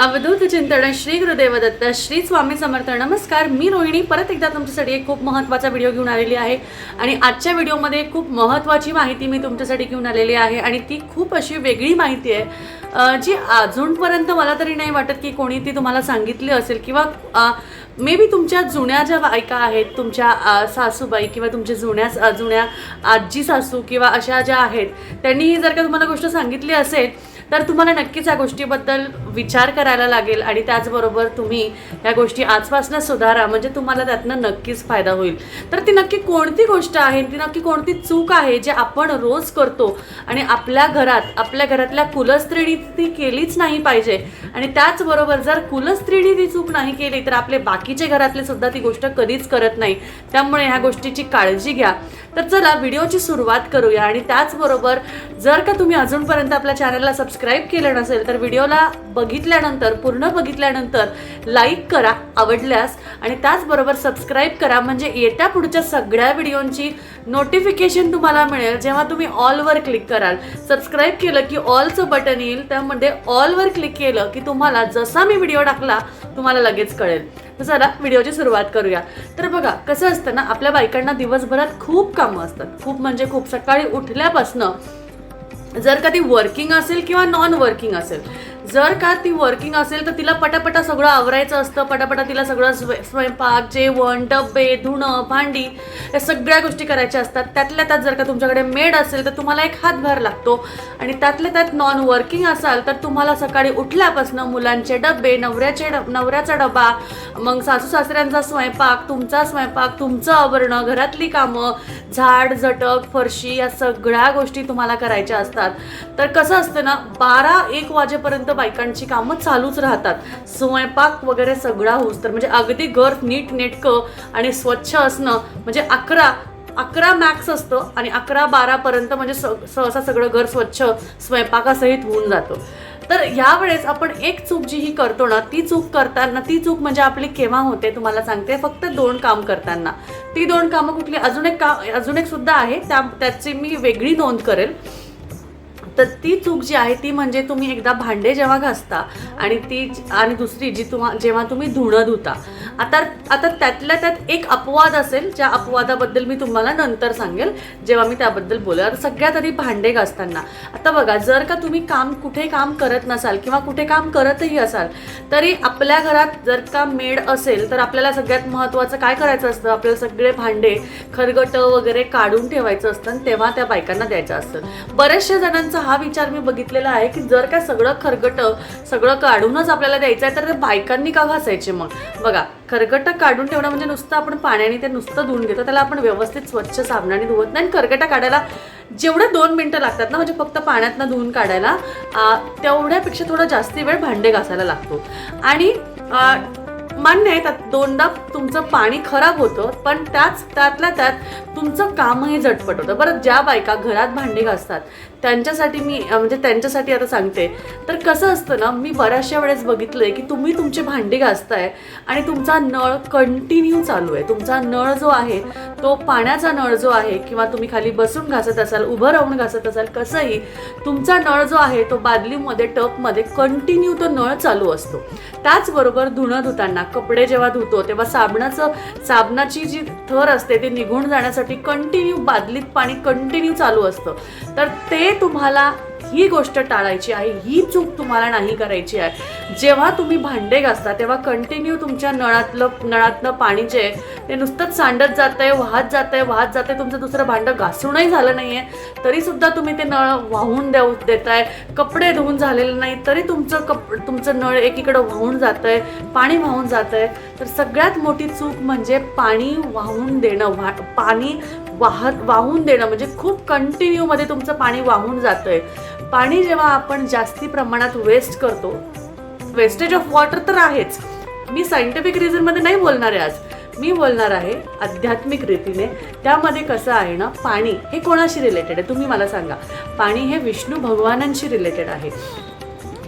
अवधूत चिंतन श्री गुरुदेवदत्त श्री स्वामी समर्थ नमस्कार. मी रोहिणी. परत एकदा तुमच्यासाठी एक खूप महत्त्वाचा व्हिडिओ घेऊन आलेली आहे. आणि आजच्या व्हिडिओमध्ये खूप महत्त्वाची माहिती मी तुमच्यासाठी घेऊन आलेली आहे आणि ती खूप अशी वेगळी माहिती आहे जी अजूनपर्यंत मला तरी नाही वाटत की कोणी ती तुम्हाला सांगितली असेल किंवा मे बी तुमच्या जुन्या ज्या बायका आहेत तुमच्या सासूबाई किंवा तुमच्या जुन्या जुन्या आजी सासू किंवा अशा ज्या आहेत त्यांनी ही जर का तुम्हाला गोष्ट सांगितली असेल तर तुम्हाला नक्कीच या गोष्टीबद्दल विचार करायला लागेल आणि त्याचबरोबर तुम्ही या गोष्टी आजपासून सुधारा म्हणजे तुम्हाला त्यातनं नक्कीच फायदा होईल. तर ती नक्की कोणती गोष्ट आहे? ती नक्की कोणती चूक आहे जे आपण रोज करतो? आणि आपल्या घरात आपल्या घरातल्या कुलस्त्रीणी ती केलीच नाही पाहिजे. आणि त्याचबरोबर जर कुलस्त्रीणी ती चूक नाही केली तर आपले बाकीचे घरातले सुद्धा ती गोष्ट कधीच करत नाही. त्यामुळे ह्या गोष्टीची काळजी घ्या. तर चला व्हिडिओची सुरुवात करूया. आणि त्याचबरोबर जर का तुम्ही अजूनपर्यंत आपल्या चॅनलला सबस्क्राईब केलं नसेल तर व्हिडिओला बघितल्यानंतर पूर्ण बघितल्यानंतर लाईक करा आवडल्यास. आणि त्याचबरोबर सबस्क्राईब करा म्हणजे येत्या पुढच्या सगळ्या व्हिडिओंची नोटिफिकेशन तुम्हाला मिळेल. जेव्हा तुम्ही ऑलवर क्लिक कराल सबस्क्राईब केलं की ऑलचं बटन येईल त्यामध्ये ऑलवर क्लिक केलं की तुम्हाला जसा मी व्हिडिओ टाकला तुम्हाला लगेच कळेल. तर चला व्हिडिओची सुरुवात करूया. तर बघा कसं असतं ना आपल्या बायकांना दिवसभरात खूप कामं असतात. खूप म्हणजे खूप. सकाळी उठल्यापासनं जर का ती वर्किंग असेल किंवा नॉन वर्किंग असेल जर का ती वर्किंग असेल तर तिला पटापटा सगळं आवरायचं असतं. पटापटा तिला सगळं स्वय स्वयंपाक जेवण डबे धुणं भांडी या सगळ्या गोष्टी करायच्या असतात. त्यातल्या त्यात जर का तुमच्याकडे मेड असेल तर तुम्हाला एक हातभार लागतो. आणि त्यातल्या त्यात नॉन वर्किंग असाल तर तुम्हाला सकाळी उठल्यापासून मुलांचे डबे नवऱ्याचे डब नवऱ्याचा डबा मग सासू सासऱ्यांचा स्वयंपाक तुमचा स्वयंपाक तुमचं आवरणं घरातली कामं झाड झटक फरशी या सगळ्या गोष्टी तुम्हाला करायच्या असतात. तर कसं असतं ना बारा एक वाजेपर्यंत बायकांची कामं चालूच राहतात. स्वयंपाक वगैरे सगळा होऊस तर म्हणजे अगदी घर नीट नेटकं आणि स्वच्छ असणं म्हणजे अकरा अकरा मॅक्स असतं आणि अकरा बारापर्यंत म्हणजे स सहसा सगळं घर स्वच्छ स्वयंपाकासहित होऊन जातं. तर यावेळेस आपण एक चूक जी ही करतो ना ती चूक करताना ती चूक म्हणजे आपली केव्हा होते तुम्हाला सांगते. फक्त दोन काम करताना. ती दोन कामं कुठली? अजून एक का अजून एक सुद्धा आहे. त्या त्याची मी वेगळी नोंद करेल. तर ती चूक जी आहे ती म्हणजे तुम्ही एकदा भांडे जेव्हा घासता आणि ती आणि दुसरी जी तुम्हा जेव्हा तुम्ही धुणं धुता. आता आता त्यातल्या त्यात एक अपवाद असेल ज्या अपवादाबद्दल मी तुम्हाला नंतर सांगेल जेव्हा मी त्याबद्दल बोलेल. आता सगळ्यात आधी भांडे घासताना. आता बघा जर का तुम्ही काम कुठे काम करत नसाल किंवा कुठे काम करतही असाल तरी आपल्या घरात जर का मेड असेल तर आपल्याला सगळ्यात महत्त्वाचं काय करायचं असतं? आपल्याला सगळे भांडे खरगट वगैरे काढून ठेवायचं असतं तेव्हा त्या बायकांना द्यायचं असतं. बऱ्याचशा जणांचा हा विचार मी बघितलेला आहे की जर का सगळं खरगट सगळं काढूनच आपल्याला द्यायचं आहे तर ते बायकांनी का घासायचे मग? बघा खरगटं काढून ठेवणं म्हणजे नुसतं आपण पाण्याने ते नुसतं धुवून घेतो त्याला आपण व्यवस्थित स्वच्छ साबणाने धुवत नाही. आणि खरगटा काढायला जेवढे दोन मिनटं लागतात ना म्हणजे फक्त पाण्यातनं धुवून काढायला तेवढ्यापेक्षा थोडा जास्ती वेळ भांडे घासायला लागतो. आणि मान्य आहे त्यात दोनदा तुमचं पाणी खराब होतं पण त्याच त्यातल्या त्यात तुमचं कामही झटपट होतं. बरं ज्या बायका घरात भांडी घासतात त्यांच्यासाठी मी म्हणजे त्यांच्यासाठी आता सांगते. तर कसं असतं ना मी बऱ्याचशा वेळेस बघितलं आहे की तुम्ही तुमची भांडी घासताय आणि तुमचा नळ कंटिन्यू चालू आहे. तुमचा नळ जो आहे तो पाण्याचा नळ जो आहे किंवा तुम्ही खाली बसून घासत असाल उभं राहून घासत असाल कसंही तुमचा नळ जो आहे तो बादलीमध्ये टपमध्ये कंटिन्यू तो नळ चालू असतो. त्याचबरोबर धुणं धुताना कपडे जेव्हा धुतो तेव्हा साबणाचं साबणाची जी थर असते ती निघून जाण्यासाठी कंटिन्यू बादलीत पाणी कंटिन्यू चालू असतं. तर ते तुम्हाला ही गोष्ट टाळायची आहे ही चूक तुम्हाला नाही करायची आहे. जेव्हा तुम्ही भांडे घासता तेव्हा कंटिन्यू तुमच्या नळातलं नळातलं पाणी जे आहे ते नुसतंच सांडत जात आहे वाहत जात आहे वाहत जात आहे तुमचं दुसरं भांडं घासूनही झालं नाही आहे तरीसुद्धा तुम्ही ते नळ वाहून देऊ देताय. कपडे धुवून झालेले नाही तरी तुमचं कप तुमचं नळ एकीकडं वाहून जात आहे पाणी वाहून जात आहे तर सगळ्यात मोठी चूक म्हणजे पाणी वाहून देणं वा पाणी वाहत वाहून देणं म्हणजे खूप कंटिन्यूमध्ये तुमचं पाणी वाहून जातं आहे पाणी जेव्हा आपण जास्ती प्रमाणात वेस्ट करतो वेस्टेज ऑफ वॉटर तर आहेच. मी सायंटिफिक रिझनमध्ये नाही बोलणार आहे आज. मी बोलणार आहे आध्यात्मिक रीतीने. त्यामध्ये कसं आहे ना पाणी हे कोणाशी रिलेटेड आहे? तुम्ही मला सांगा. पाणी हे विष्णू भगवानांशी रिलेटेड आहे.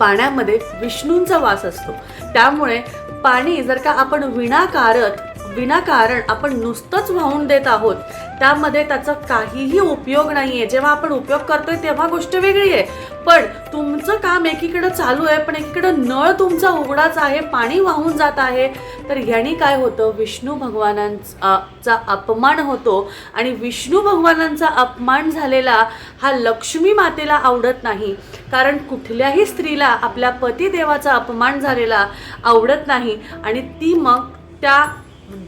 पाण्यामध्ये विष्णूंचा वास असतो. त्यामुळे पाणी जर का आपण विनाकारत विनाकारण आपण नुसतंच वाहून देत आहोत त्यामध्ये त्याचा काहीही उपयोग नाही आहे जेव्हा आपण उपयोग करतोय तेव्हा गोष्ट वेगळी आहे. पण तुमचं काम एकीकडं चालू आहे पण एकीकडं नळ तुमचा उघडाच आहे पाणी वाहून जात आहे. तर ह्यानी काय होतं? विष्णू भगवानांचा अपमान होतो आणि विष्णू भगवानांचा अपमान झालेला हा लक्ष्मी मातेला आवडत नाही. कारण कुठल्याही स्त्रीला आपल्या पतिदेवाचा अपमान झालेला आवडत नाही आणि ती मग त्या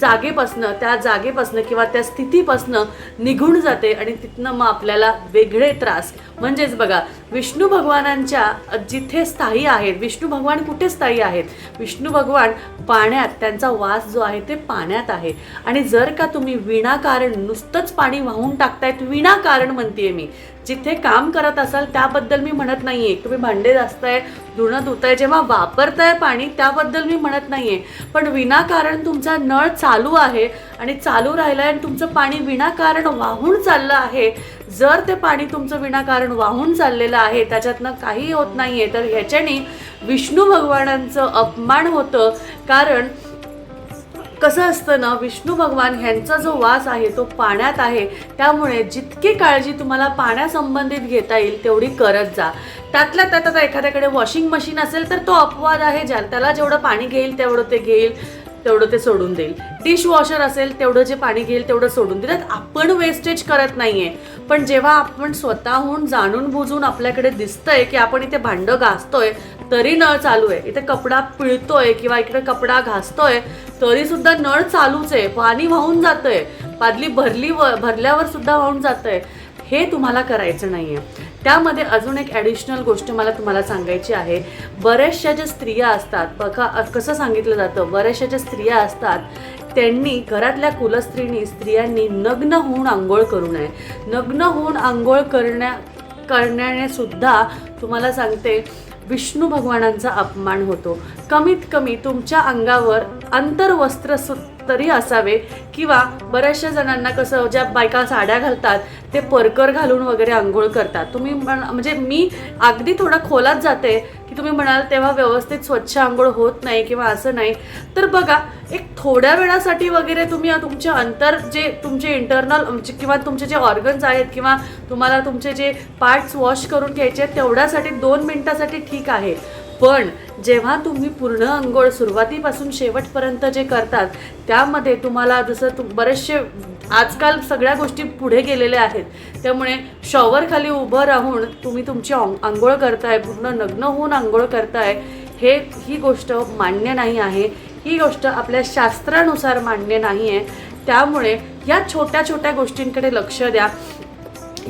जागेपासनं त्या जागेपासनं किंवा त्या स्थितीपासनं निघून जाते आणि तिथनं मग आपल्याला वेगळे त्रास. म्हणजेच बघा विष्णू भगवानांच्या जिथे स्थायी आहेत विष्णू भगवान कुठे स्थायी आहेत? विष्णू भगवान पाण्यात त्यांचा वास जो आहे ते पाण्यात आहे. आणि जर का तुम्ही विनाकारण नुसतंच पाणी वाहून टाकतायत विनाकारण म्हणते मी. जिथे काम करत असाल त्याबद्दल मी म्हणत नाही आहे तुम्ही भांडे घासताय धुणं धुताय जेव्हा वापरताय पाणी त्याबद्दल मी म्हणत नाही आहे पण विनाकारण तुमचा नळ चालू आहे आणि चालू राहिलाय आणि तुमचं पाणी विनाकारण वाहून चाललं आहे जर ते पाणी तुमचं विनाकारण वाहून चाललेलं आहे त्याच्यातनं काही होत नाही आहे तर ह्याच्याने विष्णू भगवानांचं अपमान होतं. कारण कसं असतं ना विष्णू भगवान ह्यांचा जो वास आहे तो पाण्यात आहे. त्यामुळे जितकी काळजी तुम्हाला पाण्यासंबंधित घेता येईल तेवढी करत जा. त्यातल्या त्यात आता एखाद्याकडे वॉशिंग मशीन असेल तर तो अपवाद आहे ज्या त्याला जेवढं पाणी घेईल तेवढं ते घेईल तेवढं ते सोडून देईल. डिश वॉशर असेल तेवढं जे पाणी घेईल तेवढं सोडून देईल. आपण वेस्टेज करत नाहीये. पण जेव्हा आपण स्वतःहून जाणून बुजून आपल्याकडे दिसतंय की आपण इथे भांडं घासतोय तरी नळ चालू आहे. इथे कपडा पिळतोय किंवा इकडे कपडा घासतोय तरी सुद्धा नळ चालूच आहे. पाणी वाहून जातंय. बादली भरली व भरल्यावर सुद्धा वाहून जातंय. हे तुम्हाला करायचं नाही आहे त्यामध्ये अजून एक ॲडिशनल गोष्ट मला तुम्हाला सांगायची आहे. बऱ्याचशा ज्या स्त्रिया असतात बघा कसं सांगितलं जातं? बऱ्याचशा ज्या स्त्रिया असतात त्यांनी घरातल्या कुलस्त्रीनी स्त्रियांनी नग्न होऊन आंघोळ करू नये. नग्न होऊन आंघोळ करण्या करण्याने सुद्धा तुम्हाला सांगते विष्णू भगवानांचा अपमान होतो. कमीत कमी तुमच्या अंगावर अंतर्वस्त्र सु तरी असावे किंवा बऱ्याचशा जणांना कसं ज्या बायका साड्या घालतात ते परकर घालून वगैरे आंघोळ करतात. तुम्ही म्हणजे मी अगदी थोडं खोलात जाते की तुम्ही म्हणाल तेव्हा व्यवस्थित स्वच्छ आंघोळ होत नाही किंवा असं नाही. तर बघा एक थोड्या वेळासाठी वगैरे तुम्ही तुमचे अंतर जे तुमचे इंटरनल म्हणजे किंवा तुमचे जे ऑर्गन्स आहेत किंवा तुम्हाला तुमचे जे पार्ट्स वॉश करून घ्यायचे आहेत तेवढ्यासाठी दोन मिनटासाठी ठीक आहे. पण जेव्हा तुम्ही पूर्ण अंघोळ सुरुवातीपासून शेवटपर्यंत जे करतात त्यामध्ये तुम्हाला जसं तुम बरेचसे आजकाल सगळ्या गोष्टी पुढे गेलेल्या आहेत. त्यामुळे शॉवरखाली उभं राहून तुम्ही तुमची आंघोळ करताय पूर्ण नग्न होऊन आंघोळ करताय हे ही गोष्ट मान्य नाही आहे. ही गोष्ट आपल्या शास्त्रानुसार मान्य नाही आहे त्यामुळे या छोट्या छोट्या गोष्टींकडे लक्ष द्या.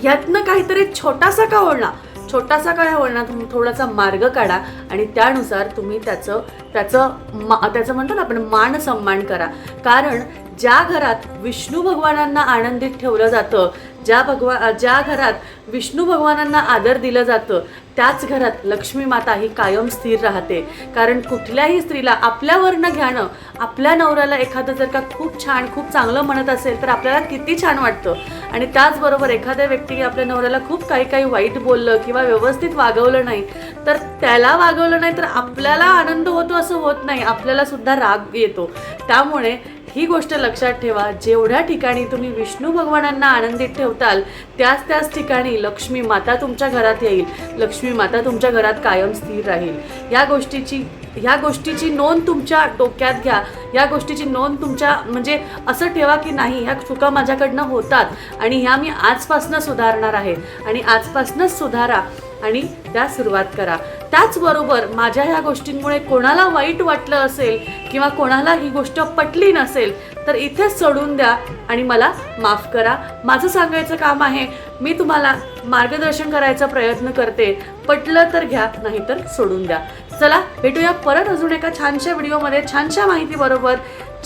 यातनं काहीतरी छोटासा का होणार छोटासा काय होणार तुम्ही थोडासा मार्ग काढा आणि त्यानुसार तुम्ही त्याचं त्याचं मा त्याचं म्हणतो ना आपण मान सन्मान करा. कारण ज्या घरात विष्णू भगवानांना आनंदित ठेवलं जातं ज्या भगवा ज्या घरात विष्णू भगवानांना आदर दिलं जातं त्याच घरात लक्ष्मी माता ही कायम स्थिर राहते. कारण कुठल्याही स्त्रीला आपल्यावरनं घ्यानं आपल्या नवऱ्याला एखादं जर का खूप छान खूप चांगलं म्हणत असेल तर आपल्याला किती छान वाटतं. आणि त्याचबरोबर एखाद्या व्यक्ती आपल्या नवऱ्याला खूप काही काही वाईट बोललं किंवा व्यवस्थित वागवलं नाही तर त्याला वागवलं नाही तर आपल्याला आनंद होतो असं होत नाही. आपल्याला सुद्धा राग येतो. त्यामुळे ही गोष्ट लक्षात ठेवा जेवढ्या ठिकाणी तुम्ही विष्णू भगवानांना आनंदित ठेवताल त्याच त्याच ठिकाणी लक्ष्मी माता तुमच्या घरात येईल. लक्ष्मी माता तुमच्या घरात कायम स्थिर राहील. या गोष्टीची ह्या गोष्टीची नोंद तुमच्या डोक्यात घ्या. या गोष्टीची नोंद तुमच्या म्हणजे असं ठेवा की नाही ह्या चुका माझ्याकडनं होतात आणि ह्या मी आजपासनं सुधारणार आहे. आणि आजपासनंच सुधारा आणि त्या सुरुवात करा. त्याचबरोबर माझ्या ह्या गोष्टींमुळे कोणाला वाईट वाटलं असेल किंवा कोणाला ही गोष्ट पटली नसेल तर इथेच सोडून द्या आणि मला माफ करा. माझं सांगायचं काम आहे मी तुम्हाला मार्गदर्शन करायचा प्रयत्न करते. पटलं तर घ्या नाहीतर सोडून द्या. चला भेटूया परत अजून एका छानशा व्हिडिओमध्ये छानशा माहितीबरोबर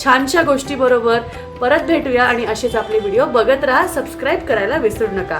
छानशा गोष्टीबरोबर. परत भेटूया आणि असेच आपले व्हिडिओ बघत राहा सबस्क्राईब करायला विसरू नका.